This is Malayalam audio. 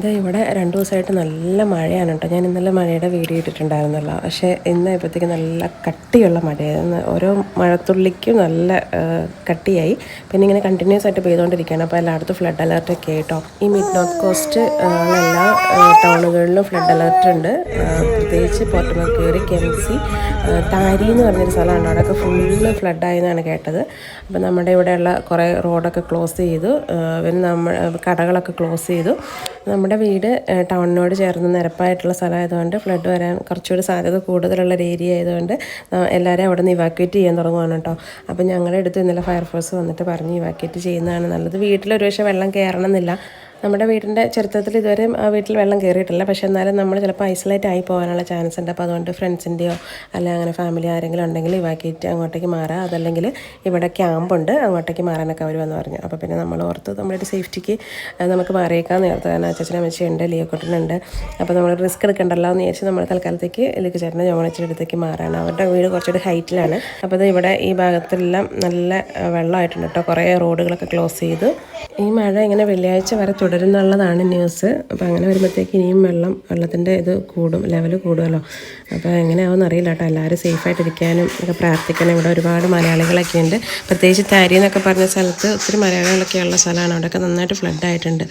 ഇത് ഇവിടെ രണ്ട് ദിവസമായിട്ട് നല്ല മഴയാണ് കേട്ടോ. ഞാൻ ഇന്നലെ മഴയുടെ വീഡിയോ ഇട്ടിട്ടുണ്ടായിരുന്നല്ലോ. പക്ഷേ ഇന്നായപ്പോഴത്തേക്ക് നല്ല കട്ടിയുള്ള മഴയായിരുന്നു. ഓരോ മഴത്തുള്ളിക്കും നല്ല കട്ടിയായി. പിന്നെ ഇങ്ങനെ കണ്ടിന്യൂസ് ആയിട്ട് പെയ്തുകൊണ്ടിരിക്കുകയാണ്. അപ്പോൾ എല്ലായിടത്തും ഫ്ലഡ് അലർട്ട് ഒക്കെ കേട്ടോ ഈ മിഡ് നോർത്ത് കോസ്റ്റ് എല്ലാ ടൗണുകളിലും ഫ്ലഡ് അലർട്ട് ഉണ്ട്. പ്രത്യേകിച്ച് പോർട്ട് മെർക്യൂറി കെംസി താരി എന്ന് പറഞ്ഞൊരു സ്ഥലമാണ് അവിടെയൊക്കെ ഫുള്ള് ഫ്ലഡായി എന്നാണ് കേട്ടത്. അപ്പോൾ നമ്മുടെ ഇവിടെയുള്ള കുറേ റോഡൊക്കെ ക്ലോസ് ചെയ്തു. പിന്നെ നമ്മൾ കടകളൊക്കെ ക്ലോസ് ചെയ്തു. നമ്മുടെ വീട് ടൗണിനോട് ചേർന്ന് നിരപ്പായിട്ടുള്ള സ്ഥലമായതുകൊണ്ട് ഫ്ലഡ് വരാൻ കുറച്ചുകൂടി സാധ്യത കൂടുതലുള്ള ഒരു ഏരിയ ആയതുകൊണ്ട് എല്ലാവരും അവിടെ നിന്ന് ഇവാക്വേറ്റ് ചെയ്യാൻ തുടങ്ങുവാണ് കേട്ടോ. അപ്പോൾ ഞങ്ങളുടെ അടുത്ത് ഇന്നലെ ഫയർഫോഴ്സ് വന്നിട്ട് പറഞ്ഞ് ഇവാക്വേറ്റ് ചെയ്യുന്നതാണ് നല്ലത്. വീട്ടിലൊരു പക്ഷേ വെള്ളം കയറണം എന്നില്ല നമ്മുടെ വീടിന്റെ ചരിത്രത്തിൽ ഇതുവരെ ആ വീട്ടിൽ വെള്ളം കയറിയിട്ടില്ല. പക്ഷേ എന്നാലും നമ്മൾ ചിലപ്പോൾ ഐസൊലേറ്റ് ആയി പോകാനുള്ള ചാൻസ് ഉണ്ട്. അപ്പോൾ അതുകൊണ്ട് ഫ്രണ്ട്സിന്റെയോ അല്ല അങ്ങനെ ഫാമിലി ആരെങ്കിലും ഉണ്ടെങ്കിൽ ഇവാക്കിയിട്ട് അങ്ങോട്ടേക്ക് മാറാം. അതല്ലെങ്കിൽ ഇവിടെ ക്യാമ്പുണ്ട് അങ്ങോട്ടേക്ക് മാറാനൊക്കെ അവർ വന്ന് പറഞ്ഞു. അപ്പോൾ പിന്നെ നമ്മൾ ഓർത്ത് നമ്മുടെ സേഫ്റ്റിക്ക് നമുക്ക് മാറിയേക്കാൻ നേരത്തെ. കാരണം അച്ഛനും അമ്മച്ചിയുണ്ട് ലിയോക്കുട്ടനുണ്ട് അപ്പോൾ നമ്മൾ റിസ്ക് എടുക്കണ്ടല്ലോ എന്ന് വിചാരിച്ച് നമ്മൾ തൽക്കാലത്തേക്ക് ലിക്ക് ചേട്ടന്റെ ജോമണച്ചിയുടെ അടുത്തേക്ക് മാറാണ്. അവരുടെ വീട് കുറച്ചുകൂടി ഹൈറ്റിലാണ് അപ്പോൾ അത് ഇവിടെ ഈ ഭാഗത്തെല്ലാം നല്ല വെള്ളമായിട്ടുണ്ട് കേട്ടോ. കുറേ റോഡുകളൊക്കെ ക്ലോസ് ചെയ്തു. ഈ മഴ ഇങ്ങനെ വെള്ളിയാഴ്ച വരെ തുടരുന്നുള്ളതാണ് ന്യൂസ്. അപ്പോൾ അങ്ങനെ വരുമ്പോഴത്തേക്ക് ഇനിയും വെള്ളം വെള്ളത്തിന്റെ ഇത് കൂടും ലെവൽ കൂടുമല്ലോ. അപ്പോൾ എങ്ങനെയാവുമെന്ന് അറിയില്ല കേട്ടോ. എല്ലാവരും സേഫായിട്ടിരിക്കാനും ഒക്കെ പ്രാർത്ഥിക്കാനും ഇവിടെ ഒരുപാട് മലയാളികളൊക്കെ ഉണ്ട്. പ്രത്യേകിച്ച് താരി എന്നൊക്കെ പറഞ്ഞ സ്ഥലത്ത് ഒത്തിരി മലയാളികളൊക്കെ ഉള്ള സ്ഥലമാണ്. അവിടെയൊക്കെ നന്നായിട്ട് ഫ്ലഡ് ആയിട്ടുണ്ട്.